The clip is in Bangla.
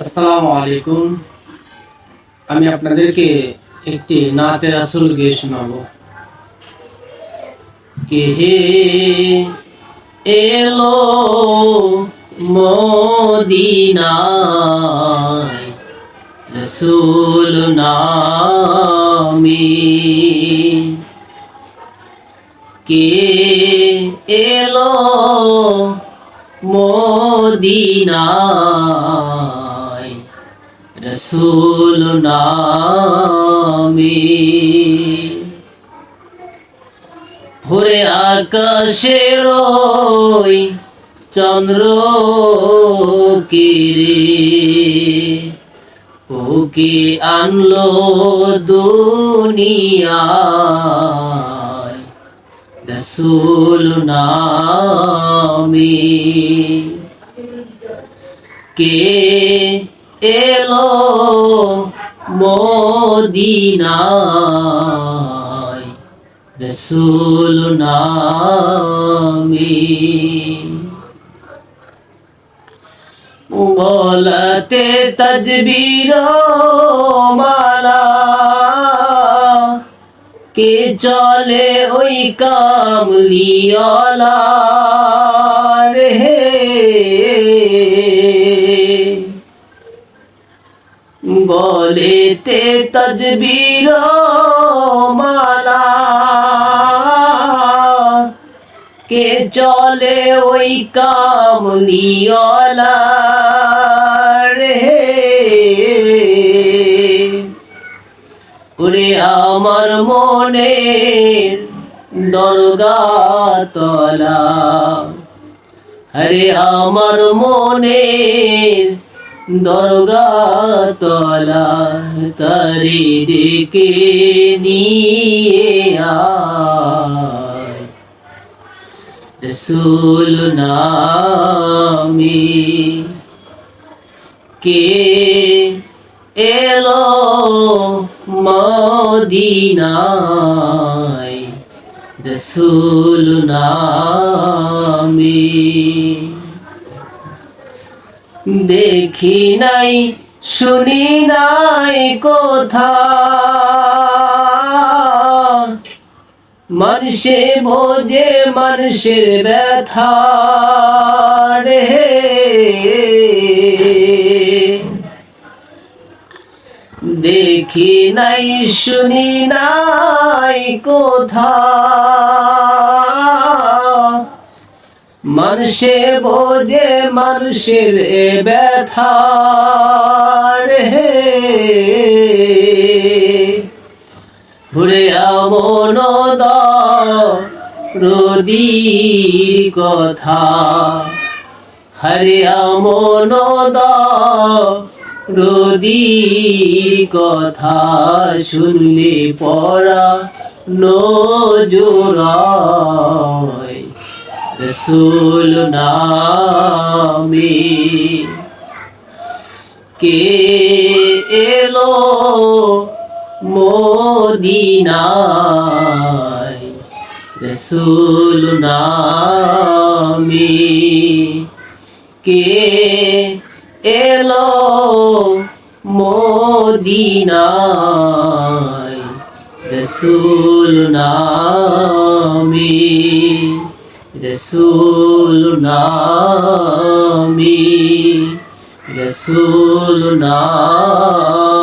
আসসালামু আলাইকুম আমি আপনাদেরকে একটি নাতে রাসুল গিয়ে শোনাবো। কে এলো মদিনায় রসুল নামে? কে এলো মদিনায় রসুল নামে ভোরে আকাশের চন্দ্র কিরে। ওকে আনলো দুনিয়ায় রসুল নামে কে এলো মদিনায় রসুল নামে। বলতে তজবীর মালা কে চলে ওই কামলিওয়ালা রে গলেতে তজবীর মালা। কে চলে ওই কামলিওয়ালা রে ওরে আমার মনের দরগা তলা। আরে আমার মনের দরগা তলা তারি ডেকে নিয়ে আয়। রসুল নামে কে এলো মদিনায়? রসুল নামে দেখি নাই, শুনি নাই কোথা। মানুষে বোঝে মানুষের ব্যথা রে। দেখি নাই, শুনি নাই কোথা। মানুষে বোঝে, মানুষের এ ব্যথা রে ঘুরে আমন রদি কথা, হরে আমন রদি কথা শুনলে পড়া নজরায় রসুল নামে কে এলো মদিনায় রসুল নামে কে এলো মদিনায় রসুল নামে রসুল নামে রসুল নামে